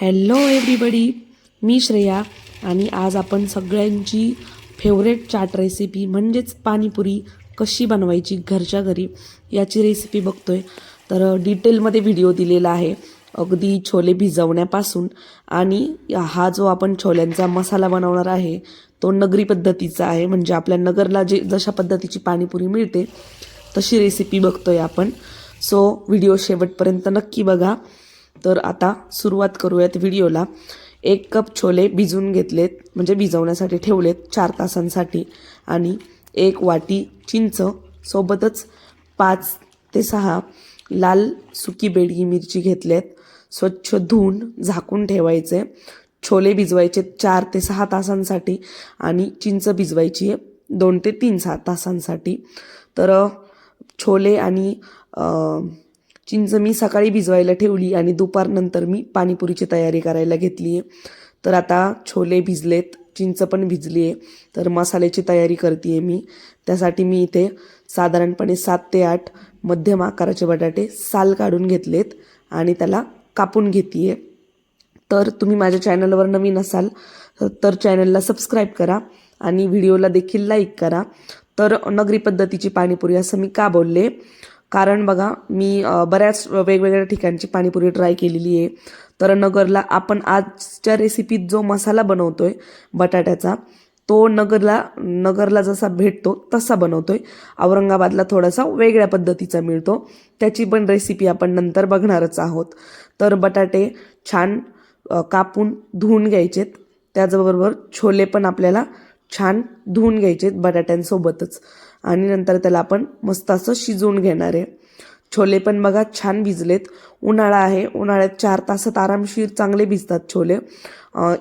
Hello everybody मी श्रेया आणि आज आपण सगळ्यांची फेवरेट चाट रेसिपी म्हणजेच पाणीपुरी कशी बनवायची घरच्या घरी याची रेसिपी बघतो आहे तर डिटेलमध्ये व्हिडिओ दिलेला आहे. अगदी छोले भिजवण्यापासून आणि हा जो आपण छोल्यांचा मसाला बनवणार आहे तो नगरी पद्धतीचा आहे. म्हणजे आपल्या नगरला जे जशा पद्धतीची पाणीपुरी मिळते तशी रेसिपी बघतोय आपण. सो व्हिडिओ शेवटपर्यंत नक्की बघा. तर आता सुरुवात करूयात व्हिडिओला. एक कप छोले भिजवून घेतलेत म्हणजे भिजवण्यासाठी ठेवलेत चार तासांसाठी. आणि एक वाटी चिंच सोबतच पाच ते सहा लाल सुकी बेडगी मिरची घेतलेत. स्वच्छ धुवून झाकून ठेवायचे. छोले भिजवायचे चार ते सहा तासांसाठी आणि चिंच भिजवायची आहे दोन ते तीन सहा तासांसाठी. तर छोले आणि चिंच मी सकाळी भिजवायला ठेवली आणि दुपारनंतर मी पाणीपुरीची तयारी करायला घेतली. आहे तर आता छोले भिजलेत चिंच पण भिजली आहे. तर मसाल्याची तयारी करते आहे मी. त्यासाठी मी इथे साधारणपणे सात ते आठ मध्यम आकाराचे बटाटे साल काढून घेतलेत आणि त्याला कापून घेते आहे तर तुम्ही माझ्या चॅनलवर नवीन असाल तर चॅनलला सबस्क्राईब करा आणि व्हिडिओला देखील लाईक करा. तर नगरी पद्धतीची पाणीपुरी असं मी का बोलले? कारण बघा मी बऱ्याच वेगवेगळ्या ठिकाणची पाणीपुरी ट्राय केलेली आहे. तर नगरला आपण आजच्या रेसिपीत जो मसाला बनवतो आहे बटाट्याचा तो नगरला नगरला जसा भेटतो तसा बनवतो आहे औरंगाबादला थोडासा वेगळ्या पद्धतीचा मिळतो. त्याची पण रेसिपी आपण नंतर बघणारच आहोत. तर बटाटे छान कापून धुवून घ्यायचेत. त्याचबरोबर छोले पण आपल्याला छान धुवून घ्यायचेत बटाट्यांसोबतच. आणि नंतर त्याला आपण मस्त असं शिजवून घेणार आहे. छोले पण बघा छान भिजलेत. उन्हाळा आहे. उन्हाळ्यात चार तासात आरामशीर चांगले भिजतात छोले.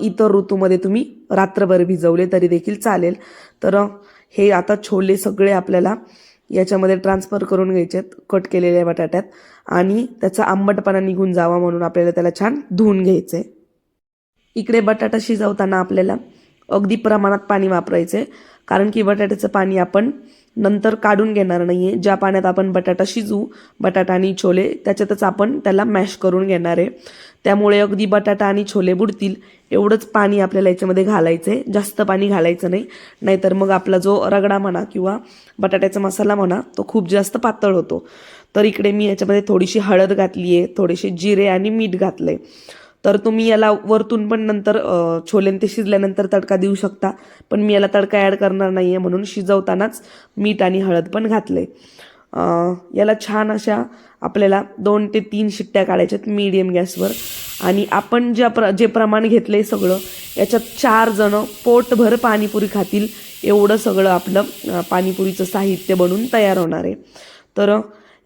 इतर ऋतूमध्ये तुम्ही रात्रभर भिजवले तरी देखील चालेल. तर हे आता छोले सगळे आपल्याला याच्यामध्ये ट्रान्सफर करून घ्यायचेत कट केलेल्या बटाट्यात. आणि त्याचा आंबटपणा निघून जावा म्हणून आपल्याला त्याला छान धुवून घ्यायचं आहे इकडे बटाटा शिजवताना आपल्याला अगदी प्रमाणात पाणी वापरायचे कारण की बटाट्याचं पाणी आपण नंतर काढून घेणार नाही आहे ज्या पाण्यात आपण बटाटा शिजवू बटाटा आणि छोले त्याच्यातच आपण त्याला मॅश करून घेणार आहे. त्यामुळे अगदी बटाटा आणि छोले बुडतील. एवढंच पाणी आपल्याला याच्यामध्ये घालायचं आहे जास्त पाणी घालायचं नाही. नाहीतर मग आपला जो रगडा म्हणा किंवा बटाट्याचा मसाला म्हणा तो खूप जास्त पातळ होतो. तर इकडे मी याच्यामध्ये थोडीशी हळद घातली आहे थोडेसे जिरे आणि मीठ घातलं आहे तर तुम्ही याला वरतून पण नंतर अ, छोलेन ते शिजल्यानंतर तडका देऊ शकता. पण मी याला तडका ॲड करणार नाही आहे म्हणून शिजवतानाच मीठ आणि हळद पण घातले याला छान अशा आपल्याला दोन ते तीन शिट्ट्या काढायच्यात मीडियम गॅसवर आणि आपण ज्या प्र जे प्रमाण घेतलं आहे सगळं याच्यात चार जणं पोटभर पाणीपुरी खातील. एवढं सगळं आपलं पाणीपुरीचं साहित्य बनून तयार होणार आहे. तर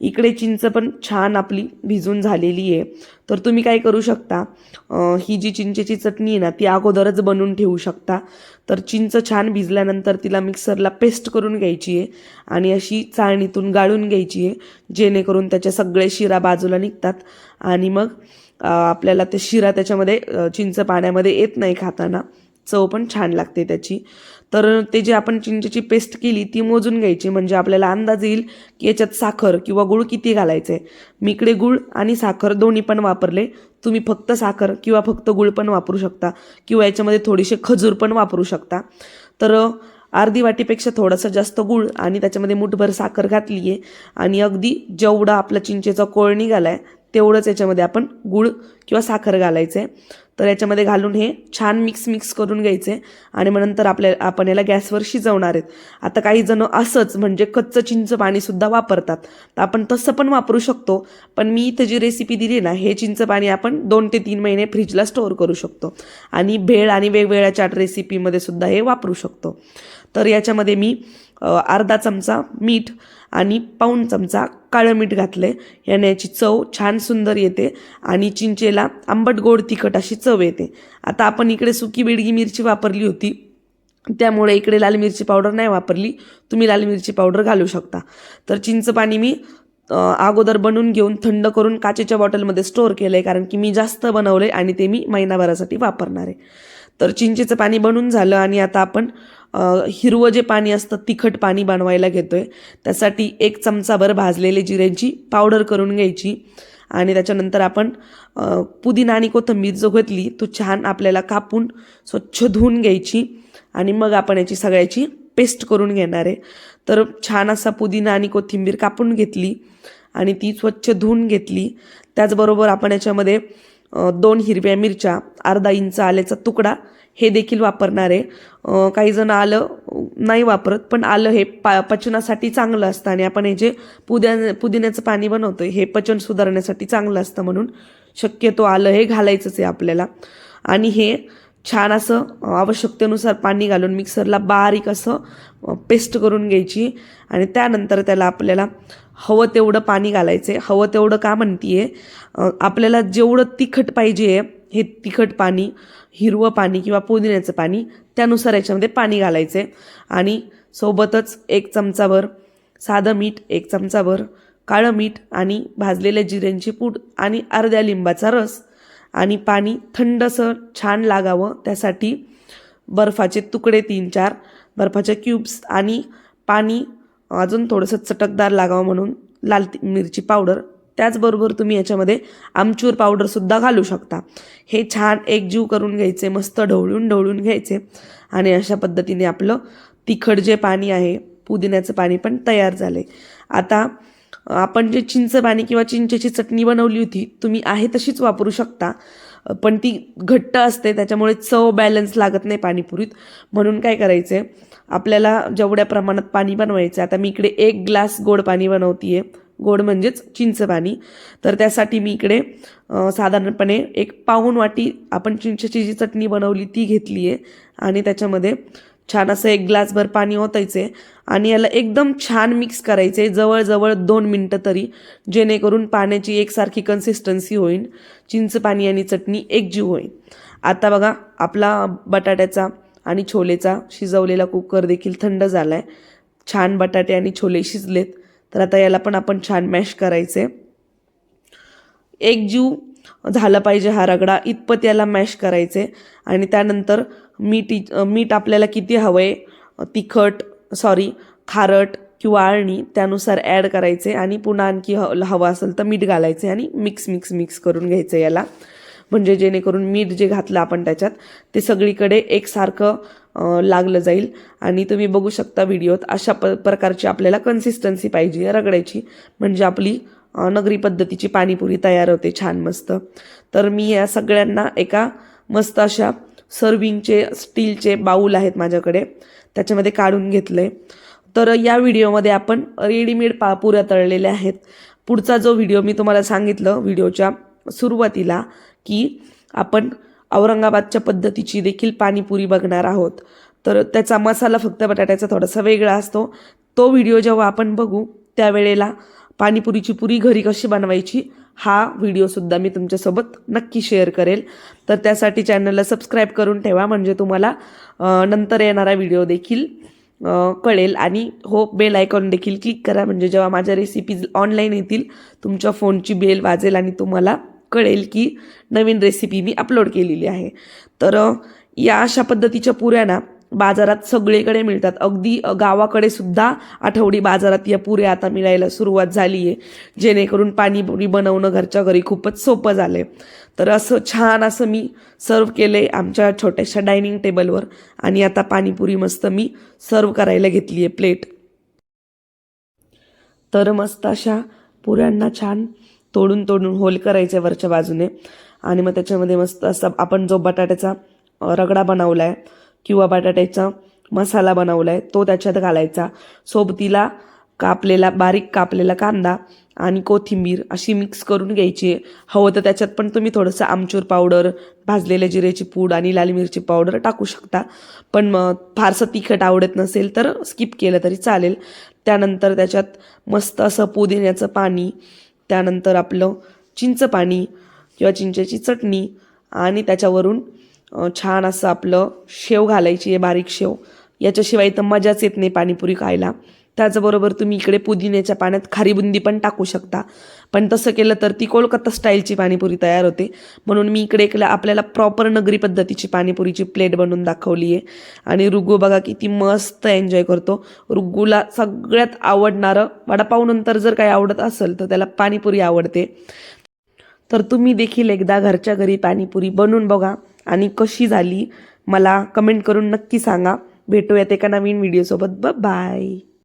इकडे चिंच पण छान आपली भिजून झालेली आहे. तर तुम्ही काय करू शकता ही जी चिंचेची चटणी आहे ना ती अगोदरच बनवून ठेवू शकता. तर चिंच छान भिजल्यानंतर तिला मिक्सरला पेस्ट करून घ्यायची आहे आणि अशी चाळणीतून गाळून घ्यायची आहे जेणेकरून त्याच्या सगळे शिरा बाजूला निघतात आणि मग आपल्याला ते शिरा त्याच्यामध्ये चिंच पाण्यामध्ये येत नाही खाताना. चव पण छान लागते त्याची. तर ते जे आपण चिंचेची पेस्ट केली ती मोजून घ्यायची. म्हणजे आपल्याला अंदाज येईल की याच्यात साखर किंवा गुळ किती घालायचं आहे मी इकडे गुळ आणि साखर दोन्ही पण वापरले. तुम्ही फक्त साखर किंवा फक्त गुळ पण वापरू शकता किंवा याच्यामध्ये थोडीसे खजूर पण वापरू शकता. तर अर्धी वाटीपेक्षा थोडंसं जास्त गुळ आणि त्याच्यामध्ये मुठभर साखर घातली आहे आणि अगदी जेवढा आपला चिंचेचा कोळ निघाला आहे तेवढंच याच्यामध्ये आपण गुळ किंवा साखर घालायचं आहे तर याच्यामध्ये घालून हे छान मिक्स मिक्स करून घ्यायचे. आणि मग नंतर आपल्या आपण याला गॅसवर शिजवणार आहेत. आता काही जण असंच म्हणजे कच्चं चिंच पाणीसुद्धा वापरतात. तर आपण तसं पण वापरू शकतो. पण मी इथं जी रेसिपी दिली ना हे चिंच पाणी आपण दोन ते तीन महिने फ्रीजला स्टोअर करू शकतो. आणि भेळ आणि वेगवेगळ्या चाट रेसिपीमध्ये सुद्धा हे वापरू शकतो. तर याच्यामध्ये मी अर्धा चमचा मीठ आणि पाऊण चमचा काळं मीठ घातलं आहे याने याची चव छान सुंदर येते आणि चिंचेला आंबट गोड तिखट अशी चव येते. आता आपण इकडे सुकी बेडगी मिरची वापरली होती. त्यामुळे इकडे लाल मिरची पावडर नाही वापरली. तुम्ही लाल मिरची पावडर घालू शकता. तर चिंच पाणी मी अगोदर बनवून घेऊन थंड करून काचेच्या बॉटलमध्ये स्टोअर केलं आहे कारण की मी जास्त बनवलं आहे आणि ते मी महिनाभरासाठी वापरणार आहे. तर चिंचेचं पाणी बनून झालं आणि आता आपण हिरवं जे पाणी असतं तिखट पाणी बनवायला घेतो आहे त्यासाठी एक चमचाभर भाजलेले जिऱ्यांची पावडर करून घ्यायची. आणि त्याच्यानंतर आपण पुदिना आणि कोथिंबीर जो घेतली तो छान आपल्याला कापून स्वच्छ धुवून घ्यायची. आणि मग आपण याची सगळ्याची पेस्ट करून घेणार आहे. तर छान असा पुदिना आणि कोथिंबीर कापून घेतली. आणि ती स्वच्छ धुवून घेतली. त्याचबरोबर आपण याच्यामध्ये दोन हिरव्या मिरच्या अर्धा इंच आल्याचा तुकडा हे देखील वापरणार. आहे काही जण आलं नाही वापरत पण आलं हे पा पचनासाठी चांगलं असतं आणि आपण हे जे पुद्या पुदिन्याचं पाणी बनवतो हे पचन सुधारण्यासाठी चांगलं असतं म्हणून शक्यतो आलं हे घालायचंच आहे आपल्याला. आणि हे छान असं आवश्यकतेनुसार पाणी घालून मिक्सरला बारीक असं पेस्ट करून घ्यायची. आणि त्यानंतर त्याला आपल्याला हवं तेवढं पाणी घालायचं आहे हवं तेवढं का म्हणतीये आपल्याला जेवढं तिखट पाहिजे आहे हे तिखट पाणी हिरवं पाणी किंवा पुदिन्याचं पाणी त्यानुसार याच्यामध्ये पाणी घालायचं आहे आणि सोबतच एक चमचाभर साधं मीठ एक चमचाभर काळं मीठ आणि भाजलेल्या जिऱ्यांची पूड आणि अर्ध्या लिंबाचा रस आणि पाणी थंडसर छान लागावं. त्यासाठी बर्फाचे तुकडे तीन चार बर्फाचे क्यूब्स आणि पाणी अजून थोडंसं चटकदार लागावं म्हणून लाल मिरची पावडर. त्याचबरोबर तुम्ही याच्यामध्ये आमचूर पावडरसुद्धा घालू शकता. हे छान एकजीव करून घ्यायचे मस्त ढवळून ढवळून घ्यायचे. आणि अशा पद्धतीने आपलं तिखट जे पाणी आहे पुदिन्याचं पाणी पण तयार झालं आहे आता आपण जे चिंच पाणी किंवा चिंचेची चटणी बनवली होती तुम्ही आहे तशीच वापरू शकता. पण ती घट्ट असते त्याच्यामुळे चव बॅलन्स लागत नाही पाणीपुरीत. म्हणून काय करायचं आहे आपल्याला जेवढ्या प्रमाणात पाणी बनवायचं आता मी इकडे एक ग्लास गोड पाणी बनवते गोड म्हणजेच चिंच पाणी. तर त्यासाठी मी इकडे साधारणपणे एक पाऊण वाटी आपण चिंचेची जी चटणी बनवली ती घेतली आहे आणि त्याच्यामध्ये छान असं एक ग्लासभर पाणी ओतायचे आणि याला एकदम छान मिक्स करायचे जवळजवळ दोन मिनटं तरी जेणेकरून पाण्याची एकसारखी कन्सिस्टन्सी होईल चिंच पाणी आणि चटणी एकजीव होईल आता बघा आपला बटाट्याचा आणि छोलेचा शिजवलेला कुकर देखील थंड झाला आहे छान बटाटे आणि छोले शिजलेत. तर आता याला पण आपण छान मॅश करायचे. एक जीव झाला पाहिजे हा रगडा. इतपत याला मॅश करायचे. आणि त्यानंतर मीठ मीठ आपल्याला किती हवं आहे तिखट सॉरी खारट किंवा आळणी त्यानुसार ॲड करायचे आणि पुन्हा आणखी ह हवं असेल तर मीठ घालायचे आणि मिक्स मिक्स मिक्स करून घ्यायचं याला. म्हणजे जेणेकरून मीठ जे घातलं आपण त्याच्यात ते सगळीकडे एकसारखं लागलं जाईल. आणि तुम्ही बघू शकता व्हिडिओत अशा प प्रकारची आपल्याला कन्सिस्टन्सी पाहिजे रगड्याची. म्हणजे आपली नगरी पद्धतीची पाणीपुरी तयार होते छान मस्त. तर मी या सगळ्यांना एका मस्त अशा सर्विंगचे स्टीलचे बाऊल आहेत माझ्याकडे. त्याच्यामध्ये काढून घेतलं आहे तर या व्हिडिओमध्ये आपण रेडीमेड पा पुऱ्या तळलेल्या आहेत. पुढचा जो व्हिडिओ मी तुम्हाला सांगितलं व्हिडिओच्या सुरुवातीला की आपण औरंगाबादच्या पद्धतीची देखील पाणीपुरी बघणार आहोत. तर त्याचा मसाला फक्त बटाट्याचा थोडासा वेगळा असतो. तो व्हिडिओ जेव्हा आपण बघू त्यावेळेला पाणीपुरीची पुरी घरी कशी बनवायची हा व्हिडिओसुद्धा मी तुमच्यासोबत नक्की शेअर करेल. तर त्यासाठी चॅनलला सबस्क्राईब करून ठेवा म्हणजे तुम्हाला नंतर येणारा व्हिडिओ देखील कळेल. आणि हो बेल आयकॉन देखील क्लिक करा म्हणजे जेव्हा माझ्या रेसिपीज ऑनलाईन येतील तुमच्या फोनची बेल वाजेल आणि तुम्हाला कळेल की नवीन रेसिपी मी अपलोड केलेली आहे. तर या अशा पद्धतीच्या पुऱ्या ना बाजारात सगळीकडे मिळतात. अगदी गावाकडे सुद्धा आठवडी बाजारात या पुऱ्या आता मिळायला सुरुवात झाली आहे जेणेकरून पाणीपुरी बनवणं घरच्या घरी खूपच सोपं झालं आहे तर असं छान असं मी सर्व केलं आहे आमच्या छोट्याशा डायनिंग टेबलवर आणि आता पाणीपुरी मस्त मी सर्व करायला घेतली आहे प्लेट तर मस्त अशा पुऱ्यांना छान तोडून तोडून होल करायचे वरच्या बाजूने. आणि मग त्याच्यामध्ये मस्त असं आपण जो बटाट्याचा रगडा बनवला आहे किंवा बटाट्याचा मसाला बनवला आहे तो त्याच्यात घालायचा. सोबतीला कापलेला बारीक कापलेला कांदा आणि कोथिंबीर अशी मिक्स करून घ्यायची. हवं तर त्याच्यात पण तुम्ही थोडंसं आमचूर पावडर भाजलेल्या जिऱ्याची पूड आणि लाल मिरची पावडर टाकू शकता. पण मग फारसं तिखट आवडत नसेल तर स्किप केलं तरी चालेल. त्यानंतर त्याच्यात मस्त असं पुदिन्याचं पाणी त्यानंतर आपलं चिंच पाणी किंवा चिंचेची चटणी आणि त्याच्यावरून छान असं आपलं शेव घालायची आहे बारीक शेव. याच्याशिवाय तर मजाच येत नाही पाणीपुरी खायला. त्याचबरोबर तुम्ही इकडे पुदिन्याच्या पाण्यात खारी बुंदी पण टाकू शकता. पण तसं केलं तर ती कोलकाता स्टाईलची पाणीपुरी तयार होते. म्हणून मी इकडे एक आपल्याला प्रॉपर नगरी पद्धतीची पाणीपुरीची प्लेट बनवून दाखवली आहे आणि रुगू बघा किती मस्त एन्जॉय करतो. रुग्गूला सगळ्यात आवडणारं वडापाव नंतर जर काही आवडत असेल तर त्याला पाणीपुरी आवडते. तर तुम्ही देखील एकदा घरच्या घरी पाणीपुरी बनवून बघा. आणि कशी झाली मला कमेंट करून नक्की सांगा. भेटूयात एका नवीन व्हिडिओसोबत ब बाय